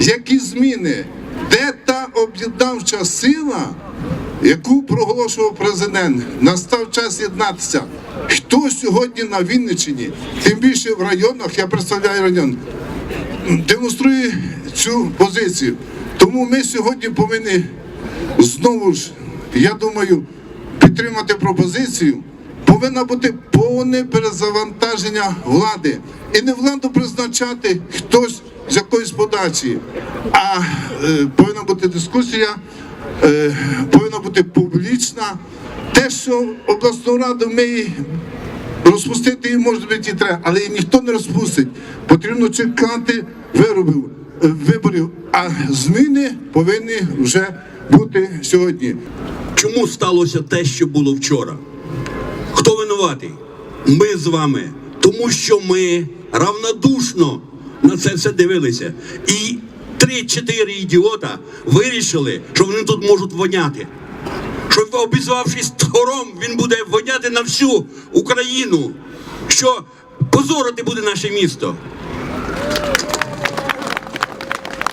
які зміни, де та об'єднавча сила, яку проголошував президент. Настав час єднатися. Хто сьогодні на Вінниччині, тим більше в районах, я представляю район, демонструє цю позицію. Тому ми сьогодні повинні знову ж, я думаю, підтримати пропозицію. Повинно бути повне перезавантаження влади. І не владу призначати хтось з якоїсь подачі, а е, повинна бути дискусія, е, повинна бути публічна. Те, що обласну раду ми Розпустити може бути і треба, але її ніхто не розпустить. Потрібно чекати виробів, е, виборів, а зміни повинні вже бути сьогодні. Чому сталося те, що було вчора? Хто винуватий? Ми з вами. Тому що ми равнодушно на це все дивилися. І три-чотири ідіота вирішили, що вони тут можуть воняти. Що обізвавшись тхором, він буде воняти на всю Україну. Що позорити буде наше місто.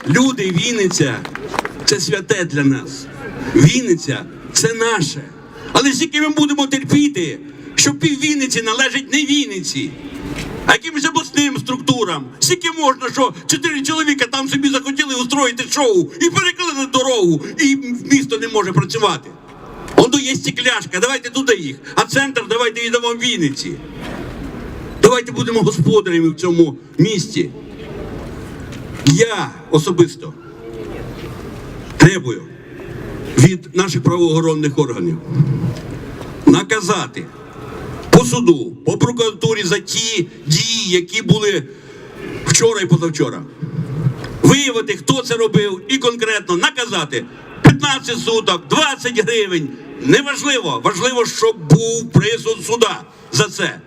Люди, Вінниця це святе для нас. Вінниця це наше. Але скільки ми будемо терпіти, що пів Вінниці належить не Вінниці, а якимось обласним структурам. Скільки можна, що чотири чоловіка там собі захотіли устроїти шоу і перекрили на дорогу, і місто не може працювати. Оно є стекляшка, давайте туди їх, а центр давайте віддамо Вінниці. Давайте будемо господарями в цьому місті. Я особисто требую від наших правоохоронних органів наказати суду, по прокуратурі за ті дії, які були вчора і позавчора. Виявити, хто це робив, і конкретно наказати 15 суток, 20 гривень. Неважливо, важливо, щоб був присуд суда за це.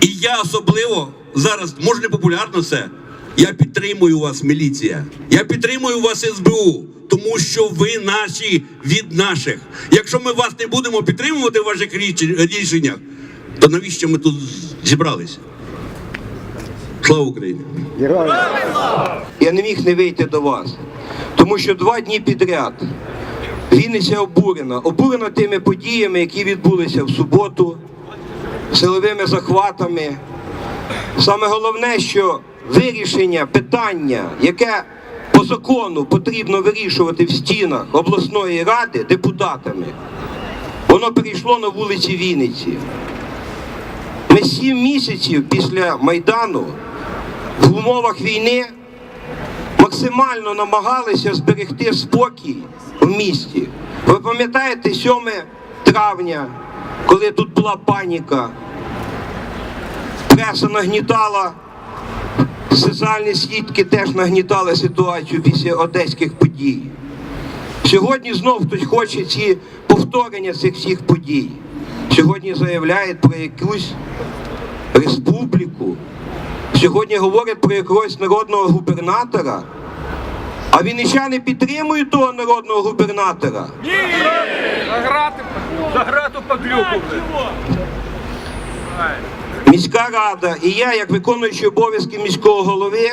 І я особливо зараз, може не популярно це. Я підтримую вас, міліція. Я підтримую вас, СБУ, тому що ви наші від наших. Якщо ми вас не будемо підтримувати в ваших рішеннях, то навіщо ми тут зібралися? Слава Україні! Я не міг не вийти до вас, тому що два дні підряд Вінниця обурена. Обурена тими подіями, які відбулися в суботу, силовими захватами. Саме головне, що вирішення питання, яке по закону потрібно вирішувати в стінах обласної ради депутатами, воно перейшло на вулиці Вінниці. Ми сім місяців після Майдану в умовах війни максимально намагалися зберегти спокій в місті. Ви пам'ятаєте 7 травня, коли тут була паніка, преса нагнітала, соціальні свідки теж нагнітали ситуацію після одеських подій. Сьогодні знов хтось хоче ці повторення цих всіх подій. Сьогодні заявляють про якусь республіку. Сьогодні говорять про якогось народного губернатора. А вінничани підтримують того народного губернатора. Заграти, заграту подлюку. Міська рада і я, як виконуючий обов'язки міського голови,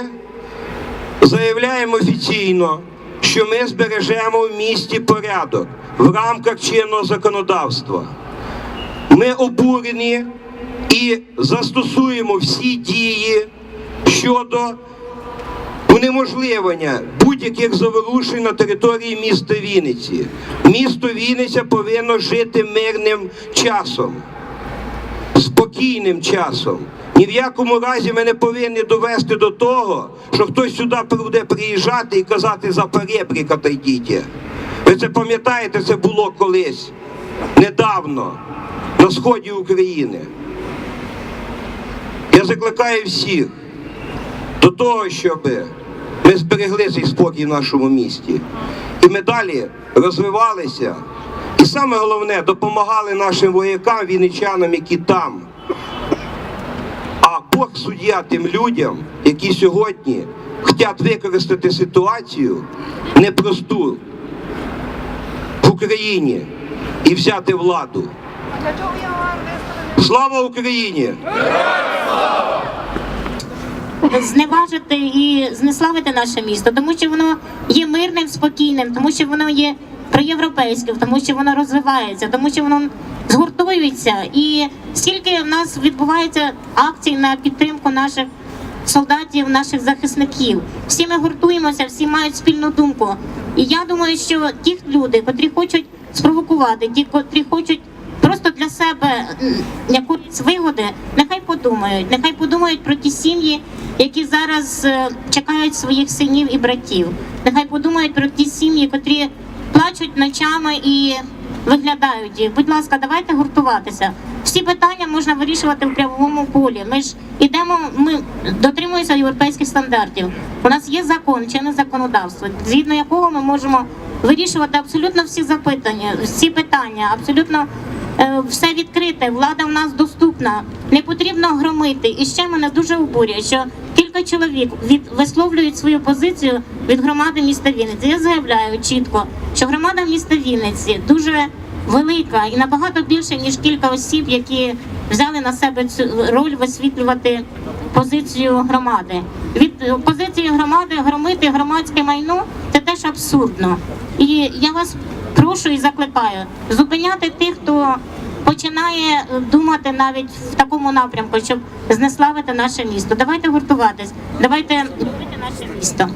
заявляємо офіційно, що ми збережемо в місті порядок в рамках чинного законодавства. Ми обурені і застосуємо всі дії щодо унеможливлення будь-яких заворушень на території міста Вінниці. Місто Вінниця повинно жити мирним часом спокійним часом. Ні в якому разі ми не повинні довести до того, що хтось сюди буде приїжджати і казати за перебрік отойдіть. Ви це пам'ятаєте, це було колись недавно на сході України. Я закликаю всіх до того, щоб ми зберегли цей спокій в нашому місті. І ми далі розвивалися. І саме головне, допомагали нашим воякам, вінничанам, які там. А Бог суддя тим людям, які сьогодні хочуть використати ситуацію непросту в Україні і взяти владу. Слава Україні! зневажити і знеславити наше місто, тому що воно є мирним, спокійним, тому що воно є проєвропейським, тому що воно розвивається, тому що воно згуртується. І скільки в нас відбувається акцій на підтримку наших солдатів, наших захисників. Всі ми гуртуємося, всі мають спільну думку. І я думаю, що ті люди, котрі хочуть спровокувати, ті, котрі хочуть просто для себе якоїсь вигоди, нехай подумають, нехай подумають про ті сім'ї, які зараз е, чекають своїх синів і братів. Нехай подумають про ті сім'ї, котрі плачуть ночами і виглядають їх. Будь ласка, давайте гуртуватися. Всі питання можна вирішувати в правовому полі. Ми ж ідемо, ми дотримуємося європейських стандартів. У нас є закон, чинне законодавство, згідно якого ми можемо вирішувати абсолютно всі запитання, всі питання, абсолютно все відкрите. Влада в нас доступна. Не потрібно громити. І ще мене дуже обурює, що кілька чоловік від висловлюють свою позицію від громади міста Вінниці. Я заявляю чітко, що громада міста Вінниці дуже велика і набагато більше ніж кілька осіб, які взяли на себе цю роль висвітлювати позицію громади. Від е, позиції громади громити громадське майно це теж абсурдно. І я вас прошу і закликаю зупиняти тих, хто починає е, думати навіть в такому напрямку, щоб знеславити наше місто. Давайте гуртуватись, давайте любити наше місто.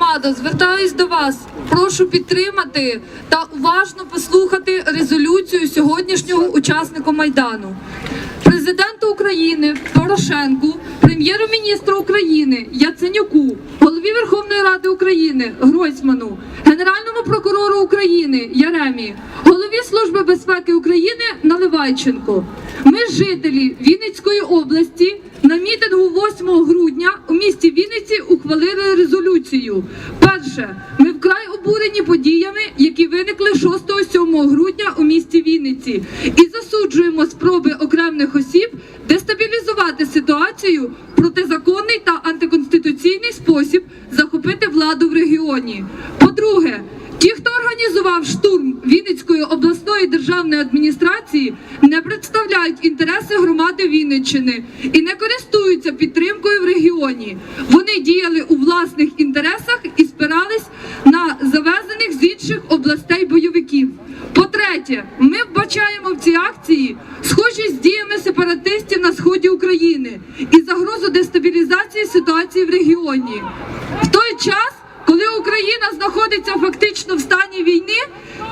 Мадо, звертаюсь до вас. Прошу підтримати та уважно послухати резолюцію сьогоднішнього учасника майдану. Президенту України Порошенку, прем'єру-міністру України Яценюку, голові Верховної Ради України Гройсману, Генеральному прокурору України Яремі, голові Служби безпеки України Наливайченко. Ми, жителі Вінницької області, на мітингу 8 грудня у місті Вінниці ухвалили резолюцію. Перше, ми вкрай обурені подіями, які виникли 6-7 грудня у місті Вінниці, і засуджуємо спроби окремих осіб дестабілізувати ситуацію протизаконний та антиконституційний спосіб захопити владу в регіоні. По-друге, Ті, хто організував штурм Вінницької обласної державної адміністрації, не представляють інтереси громади Вінниччини і не користуються підтримкою в регіоні. Вони діяли у власних інтересах і спирались на завезених з інших областей бойовиків. По-третє, ми вбачаємо в цій акції схожість з діями сепаратистів на сході України і загрозу дестабілізації ситуації в. В той час коли Україна знаходиться фактично в стані війни,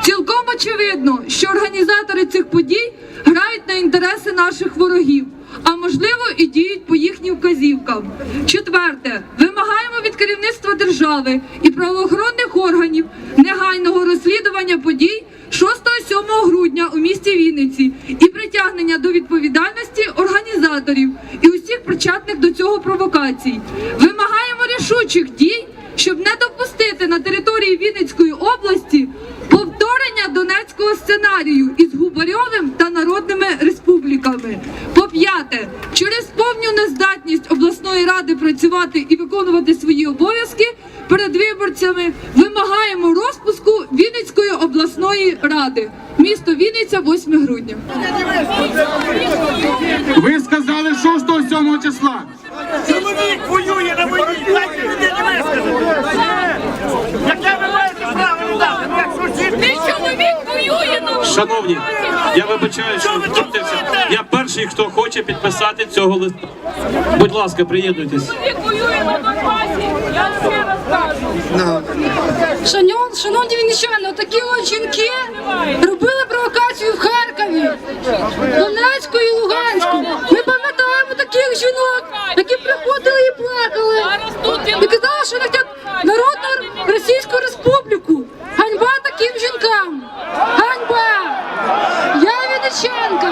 цілком очевидно, що організатори цих подій грають на інтереси наших ворогів, а можливо і діють по їхнім вказівкам. Четверте, вимагаємо від керівництва держави і правоохоронних органів негайного розслідування подій 6-7 грудня у місті Вінниці і притягнення до відповідальності організаторів і усіх причетних до цього провокацій. Вимагаємо рішучих дій щоб не допустити на території Вінницької області повторення донецького сценарію із Губарьовим та народними республіками. По-п'яте, через повну нездатність обласної ради працювати і виконувати свої обов'язки перед виборцями вимагаємо розпуску Вінницької обласної ради. Місто Вінниця, 8 грудня. Ви сказали 6-7 числа. Чоловік воює на війні, дайте людині висказати. Яке ви маєте право не дати? Мій чоловік воює на Шановні, я вибачаю, що втрутився. Я перший, хто хоче підписати цього листа. Будь ласка, приєднуйтесь. розкажу. Шановні, вінничани, такі от жінки робили провокацію в Харкові, Донецьку і Луганську. Ми пам'ятаємо таких жінок, які приходили і плакали. І казали, що вони хочуть народну Російську Республіку. Ганьба таким жінкам! Ганьба! Я Вінниченка!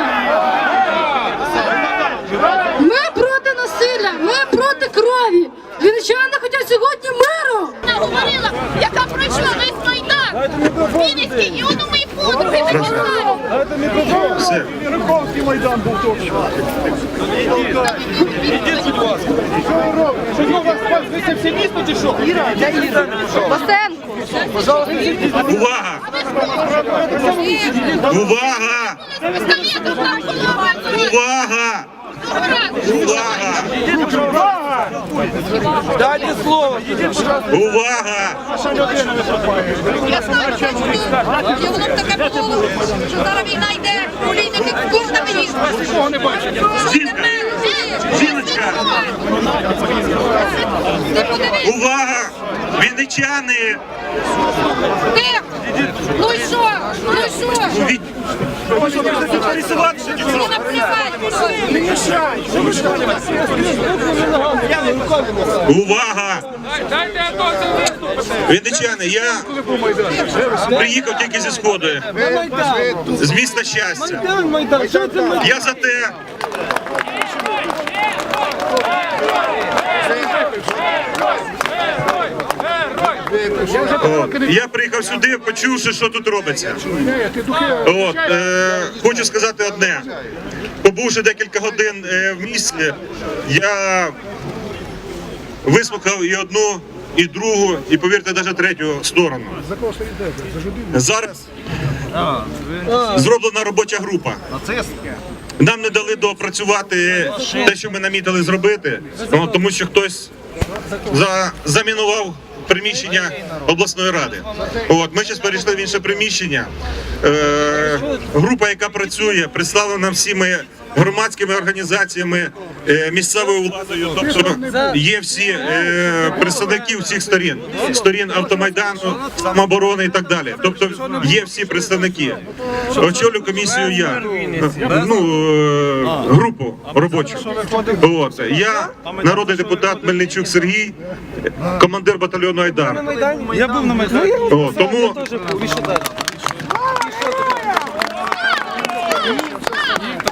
Ми проти насилля, ми проти крові. Вінничани хочуть сьогодні миру. Вона говорила, яка пройшла весь майдан. Вінницький, і он у мої подруги такі самі. Руховський майдан був точно. Ідіть, будь ласка. Що ви робите? Що ви вас це все місто чи що? Увага! Увага! Увага! Увага! Дайте слово. Увага! Я воно б таке було, що зараз війна йде, кожна мені. Жінка! Жіночка! Увага! Вінничани! Ну і що? Ну і що? Від... Мені наплівати. Увага! Дайте. Вінничани, я приїхав тільки зі сходу. З міста щастя. Я за те. От. Я приїхав сюди, почувши, що тут робиться. От, е, хочу сказати одне. Побувши декілька годин е, в місті, я вислухав і одну, і другу, і повірте, навіть третю сторону. Зараз зроблена робоча група. Нам не дали доопрацювати те, що ми намітили зробити, тому що хтось за, замінував приміщення обласної ради. От ми зараз перейшли в інше приміщення. Е, група, яка працює, представлена всіми громадськими організаціями, е, місцевою владою. Тобто є всі е, представники всіх сторін, сторін автомайдану, самооборони і так далі. Тобто є всі представники. Очолю комісію я ну е, групу робочу. От я народний депутат Мельничук Сергій, командир батальйону Айдар. Я був на Майдані. Тому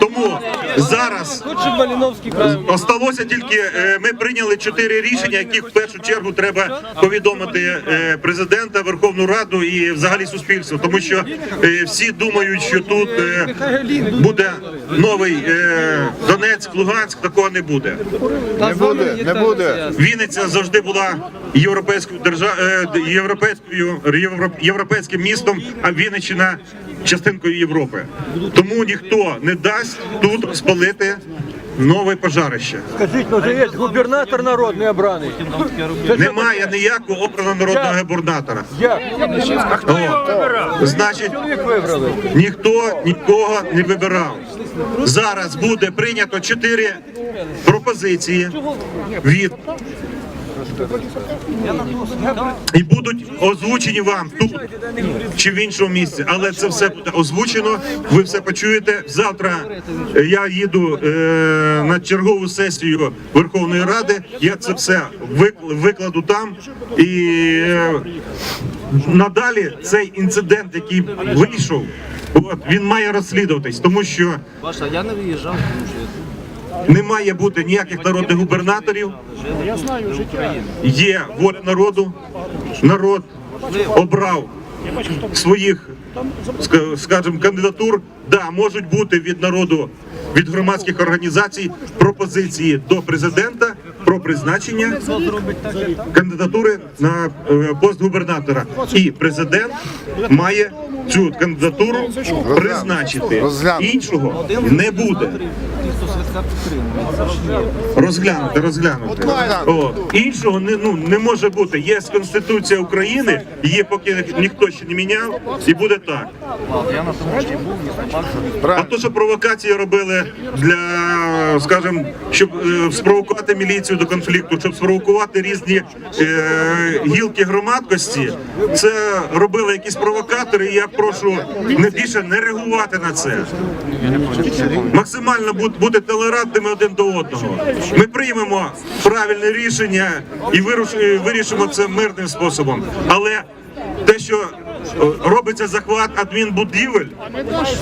тому зараз осталося тільки е, ми прийняли чотири рішення, які в першу чергу треба повідомити е, президента, Верховну Раду і взагалі суспільству, тому що е, всі думають, що тут буде новий Донецьк, Луганськ. Такого не буде. Не буде, не буде. Вінниця завжди була європейською держав... європейською європейським містом, а Вінниччина частинкою Європи. Тому ніхто не дасть тут спалити нове пожарище. Скажіть, ну є губернатор народний обраний. Немає ніякого обраного народного губернатора. Як? О, значить, ніхто нікого не вибирав. Зараз буде прийнято чотири пропозиції від і будуть озвучені вам тут чи в іншому місці. Але це все буде озвучено. Ви все почуєте. Завтра е, я їду е, на чергову сесію Верховної Ради. Я це все викладу там і. е, Надалі цей інцидент, який вийшов, от він має розслідуватись, тому що Ваша, я не має бути ніяких народних губернаторів. Є воля народу. Народ обрав своїх, ска- скажімо, кандидатур. Да, можуть бути від народу, від громадських організацій пропозиції до президента про призначення кандидатури на е, пост губернатора. І президент має цю кандидатуру призначити. Іншого не буде. Розглянути, розглянути. О, іншого не, ну, не може бути. Є Конституція України, її поки ніхто ще не міняв, і буде так. А то, що провокації робили для, скажімо, щоб е, спровокувати міліцію до конфлікту, щоб спровокувати різні е, гілки громадськості, це робили якісь провокатори. І я прошу не більше не реагувати на це. Максимально бу- бути толерантними один до одного. Ми приймемо правильне рішення і вирішимо це мирним способом. Але те, що робиться захват адмінбудівель,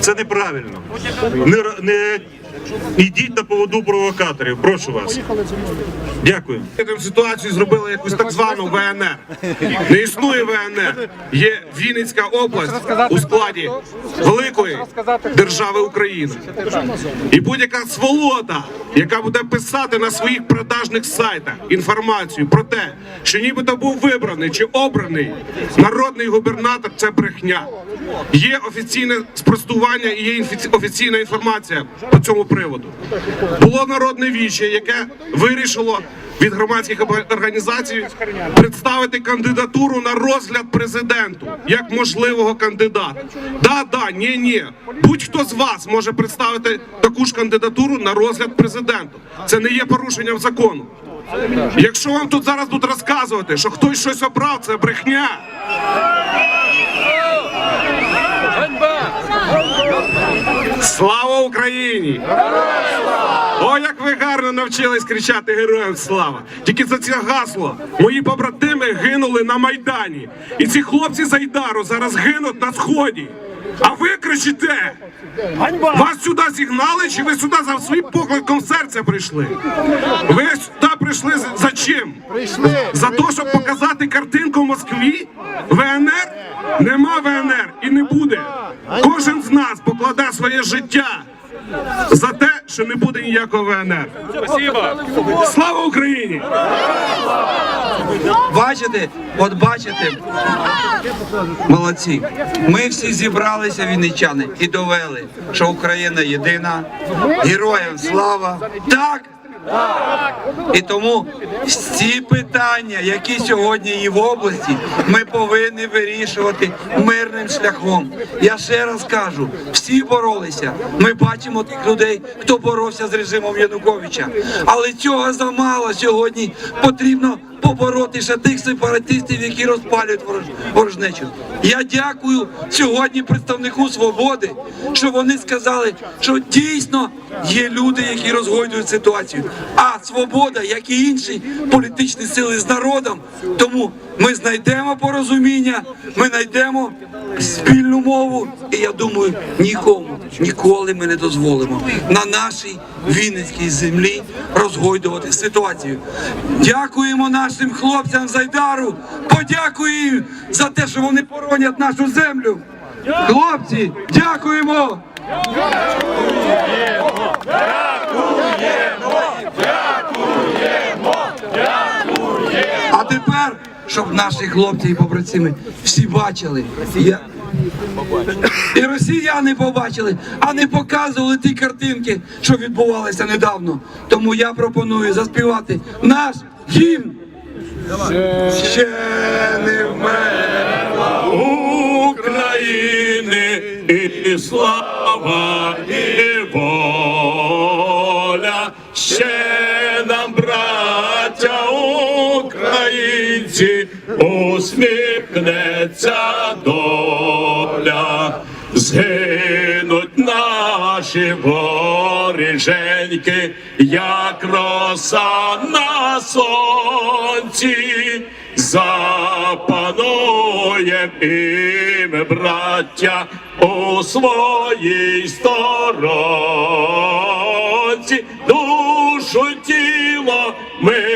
це неправильно. Не, не йдіть на поводу провокаторів. Прошу вас. Дякую. Ситуацію зробили якусь так звану ВНР. Не існує ВНР. Є Вінницька область у складі великої держави Україна. І будь-яка сволота, яка буде писати на своїх продажних сайтах інформацію про те, що нібито був вибраний чи обраний народний губернатор, це брехня. Є офіційне спростування і є офіційна інформація по цьому приводу. Було народне віче, яке вирішило від громадських організацій представити кандидатуру на розгляд президенту як можливого кандидата. Да, да, ні, ні. Будь-хто з вас може представити таку ж кандидатуру на розгляд президенту. Це не є порушенням закону. Якщо вам тут зараз будуть розказувати, що хтось щось обрав, це брехня. Слава Україні! О, як ви гарно навчились кричати героям слава! Тільки за це гасло мої побратими гинули на Майдані. І ці хлопці з Айдару зараз гинуть на сході. А ви кричите! Вас сюди зігнали, чи ви сюди за своїм покликом серця прийшли? Ви сюди прийшли за- чим? За те, щоб показати картинку в Москві? ВНР? Нема ВНР і не буде. Кожен з нас покладе своє життя за те, що не буде ніякого ВНР. Слава Україні! Бачите, от бачите, молодці. Ми всі зібралися, вінничани, і довели, що Україна єдина, героям слава. Так. І тому всі питання, які сьогодні є в області, ми повинні вирішувати мирним шляхом. Я ще раз кажу, всі боролися. Ми бачимо тих людей, хто боровся з режимом Януковича. Але цього замало сьогодні потрібно побороти ще тих сепаратистів, які розпалюють ворож- ворожнечу. Я дякую сьогодні представнику свободи, що вони сказали, що дійсно є люди, які розгойдують ситуацію. А свобода, як і інші політичні сили з народом, тому ми знайдемо порозуміння, ми знайдемо спільну мову. І я думаю, нікому ніколи ми не дозволимо на нашій Вінницькій землі розгойдувати ситуацію. Дякуємо нашим хлопцям з Айдару. Їм за те, що вони боронять нашу землю. Хлопці, дякуємо! А тепер, щоб наші хлопці і побратими всі бачили. Я... І росіяни побачили, а не показували ті картинки, що відбувалися недавно. Тому я пропоную заспівати наш гімн. Ще не вмерла України і слава і воля. Ще нам, браття українці, усміхнеться доля. Згинуть наші воріженьки, як роса на сонці, запануєм і ми, браття, у своїй сторонці, душу тіло ми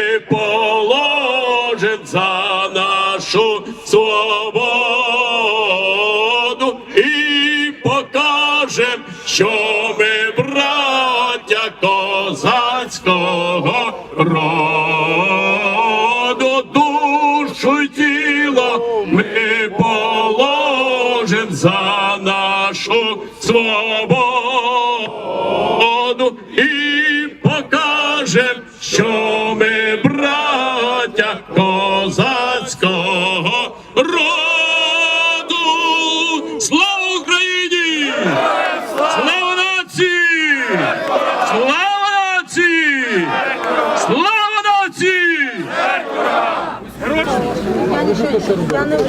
положим за нашу свободу і покажем, що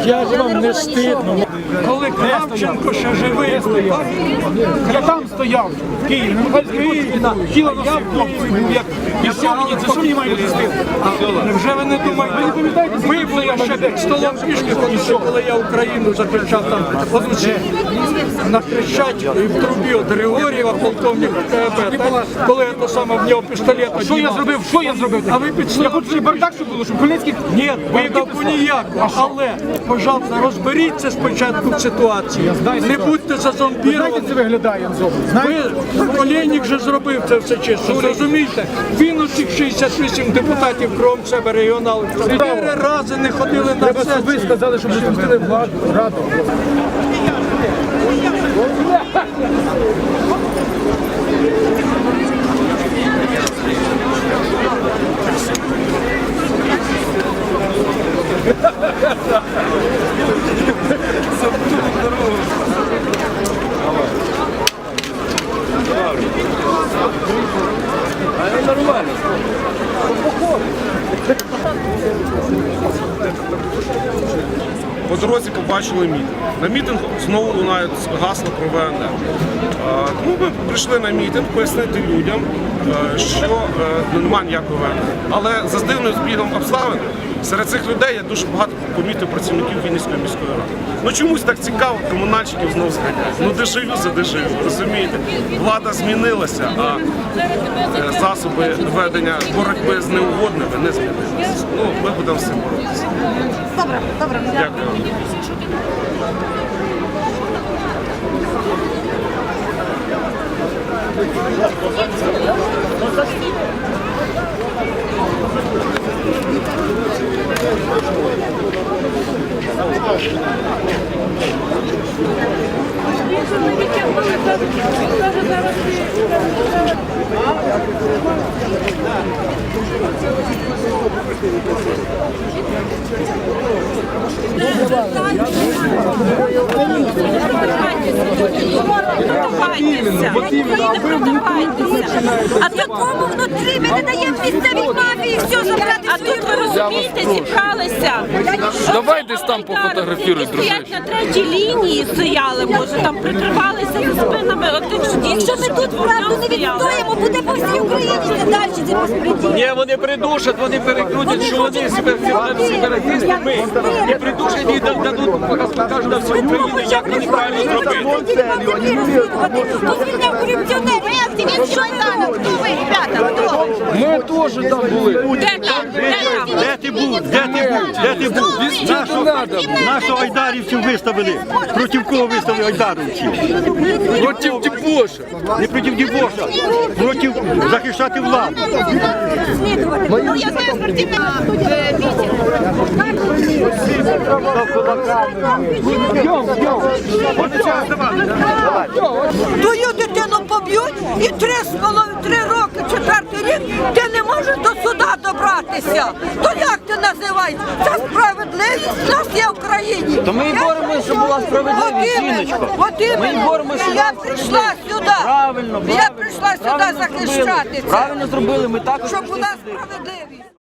Я вам не стидно. Коли Кравченко ще живий стояв. Я там стояв, в Києві. Тіло носив хлопці. Як я сьогодні, це що мені має бути стидно? Невже ви не думаєте? Ви не пам'ятаєте? Вибли я ще десь столом пішки коли я Україну захищав там одночі на Хрещатику і в трубі от Григорєва, полковник КГБ, так? коли то саме в нього пістолет. Що я зробив? Що я зробив? А ви підсудили? Я хочу бардак, щоб було, щоб Хмельницький... Ні, бардаку ніякого. Але, пожалуйста, розберіться спочатку в ситуації. Не будьте зазомбіровані. це виглядає Ви, Олєнік вже зробив це все чисто. Зрозумійте, він у цих 68 депутатів кром себе регіонал. Чотири рази не ходили на сесію. Ви сказали, що запустили владу, раду. По дорозі побачили мітинг. На мітинг знову лунають гасла про ВНР. Е, Тому ми прийшли на мітинг пояснити людям, е, що е, немає ніякого ВНР. Але за дивним збігом обставин серед цих людей я дуже багато помітив працівників Вінницької міської ради. Ну чомусь так цікаво, комунальщиків знову зганяють. Ну дежавю за дежавю, розумієте? Влада змінилася, а е, засоби ведення боротьби з неугодними не змінилися. Ну, ми будемо з цим боротися. Добре, добре. Дякую. А в якому внутрі ми не даємо місцевій мафії все забрати А тут ви розумієте, зібралися. Давай десь там пофотографіруй, Стоять на третій лінії стояли, може, там прикривалися за спинами. Отих, що Якщо ми тут правду не відстоїмо, буде по всій Україні це далі це безпреділ. Ні, вони придушать, вони перекрутять, що вони сепаратисти, ми. І придушать і дадуть, покажуть на всій Україні, як вони правильно зробити. Ви активіст Шойдана, хто ви, ребята, хто? Ми теж там були. Де там? Де там? Де ти був? Де ти був? Де ти був? Нашу, нашу айдарівців виставили. Проти кого виставили айдарівців? Проти Дібоша. Не проти Дібоша, проти захищати владу. Ну, я знаю. Твою дитину поб'ють і три з половиною три роки, четвертий рік, ти не можеш до суда добратися. То як ти називаєш? Це справедливість в нас є в країні. То ми і боремося, щоб була справедливість, жіночко. Ми і боремося, щоб Я була прийшла сюди. Правильно, Я правильно. прийшла сюди Правильно захищати зробили. це. Правильно зробили, ми також Щоб прийшли була сюди. справедливість.